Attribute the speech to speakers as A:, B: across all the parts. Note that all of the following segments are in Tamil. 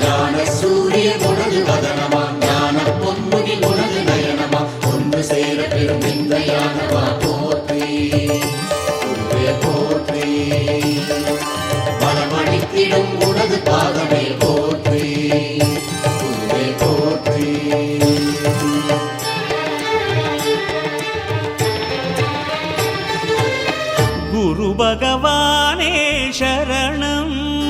A: ஞான சூரிய உனது வதனமா? ஞான பொன்முகி உனது நயனமா? ஒன்று சேர பெரும் இந்த யானமா போற்றி. போற்றி. மனமணித்திடும் உனது பாதமே போற்றி. போற்றி.
B: குரு பகவானே சரணம்.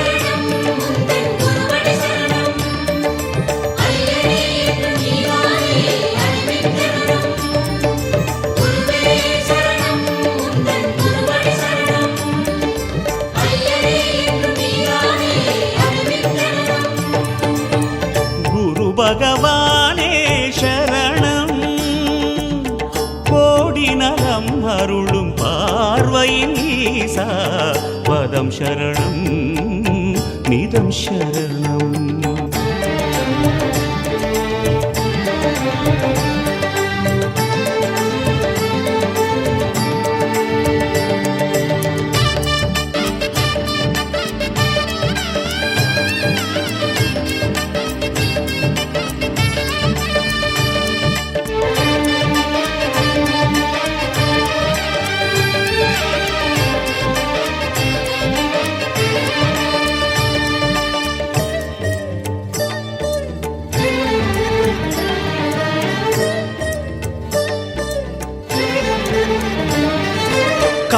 B: பகவானே சரணம். கோடி நலம் அருளும் பார்வை நீசா. பதம் சரணம் நிதம் சரணம்.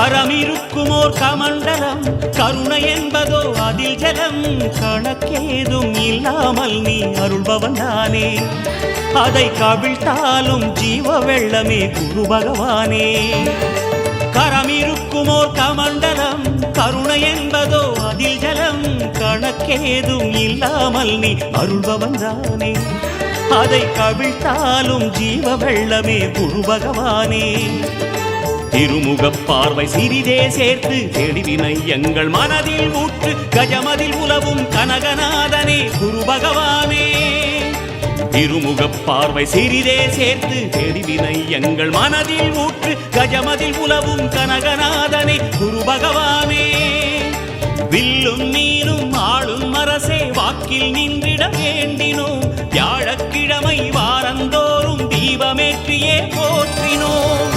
B: கரமிருக்குமோர் கமண்டலம். கருணை என்பதோ அதில் ஜலம். கணக்கேதும் இல்லாமல் நீ அருள்பவன் தானே அதை கவிழ்த்தாலும் ஜீவ வெள்ளமே குரு பகவானே. கரமிருக்குமோர் கமண்டலம். கருணை என்பதோ அதில் ஜலம். கணக்கேதும் இல்லாமல் நீ அருள்பவன் தானே அதை கவிழ்த்தாலும் ஜீவ வெள்ளமே குரு பகவானே. திருமுகப் பார்வை சிறிதே சேர்த்து தெளிவினை எங்கள் மனதில் ஊற்று கஜமதில் உலவும் கனகநாதனே குரு பகவானே. திருமுகப் பார்வை சிறிதே சேர்த்து தெளிவினை எங்கள் மனதில் ஊற்று கஜமதில் உலவும் கனகநாதனே குரு பகவானே. வில்லும் நீரும் ஆளும் அரசே வாக்கில் நின்றிட வேண்டினோம். வியாழக்கிழமை வாரந்தோறும் தீபமேற்றியே போற்றினோம்.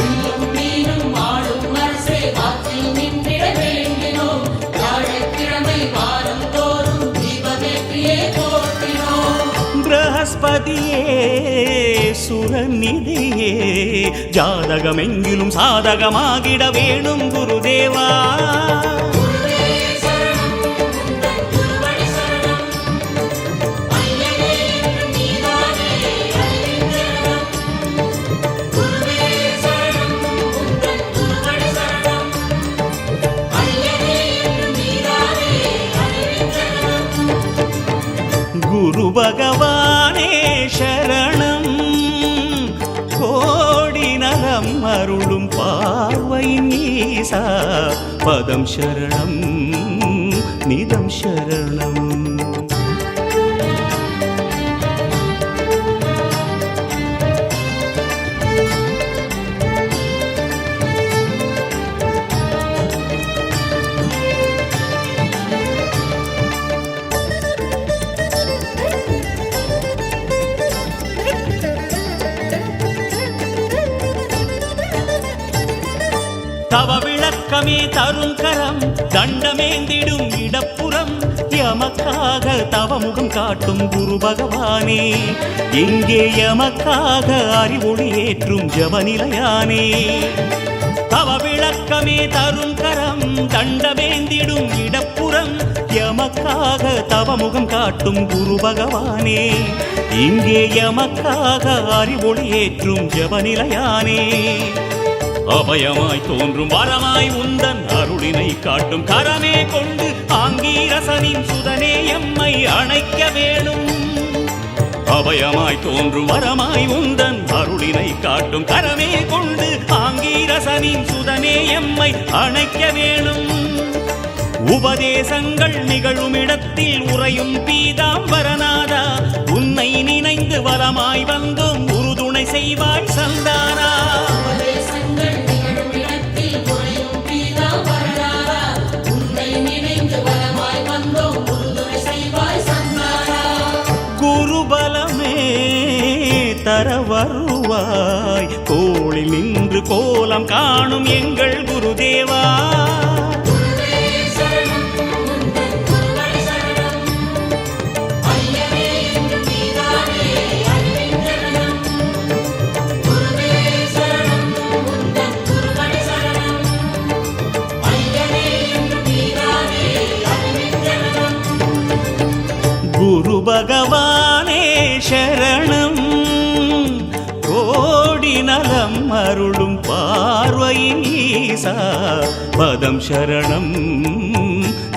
B: பிரகஸ்பதியே சுரநிதியே ஜாதகமெங்கிலும் சாதகமாகிட வேணும் குருதேவா. குரு சரணம் பதம் அருளும் பார்வையின் ஈசா பதம் சரணம் நிதம் சரணம். தவ விளக்கமே தரும் கரம் தண்டமேந்திடும் இடப்புறம் எமக்காக தவமுகம் காட்டும் குரு பகவானே. எங்கே எமக்காக அறிவொளி ஏற்றும் ஜபநிலையானே. தவ விளக்கமே தரும் கரம் தண்டமேந்திடும் இடப்புறம் எமக்காக தவமுகம் காட்டும் குரு பகவானே. இங்கே எமக்காக அறிவொளி ஏற்றும் ஜபநிலையானே. அபயமாய் தோன்றும் வரமாய் உந்தன் அருளினை காட்டும் கரமே கொண்டு ஆங்கீரசனின் சுதனே எம்மை அணைக்க வேணும். அபயமாய் தோன்றும் வரமாய் உந்தன் அருளினை காட்டும் கரமே கொண்டு ஆங்கீரசனின் சுதனே எம்மை அணைக்க வேணும். உபதேசங்கள் நிகழும் இடத்தில் உறையும் பீதாம்பரநாதா உன்னை நினைந்து வரமாய் வந்தோம் செய்வாய் சந்தானா? குருபலமே தர வருவாய். கோளில் நின்று கோலம் காணும் எங்கள் குருதேவா. குரு பகவானே சரணம் கோடி நலம் அருளும் பார்வையின் ஈசா பதம் சரணம்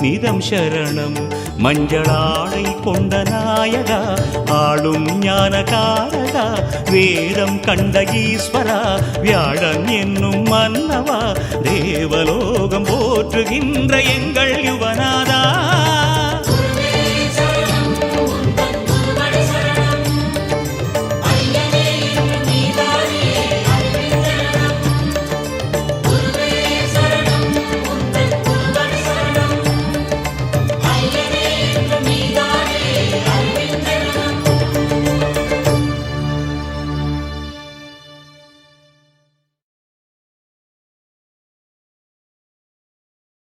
B: நிதம் சரணம் மஞ்சளாடை கொண்ட நாயகா ஆளும் ஞானகாரகா வேதம் கண்ட ஈஸ்வரா வியாழன் என்னும் மன்னவா தேவலோகம் போற்றுகின்ற எங்கள் யுவனாதா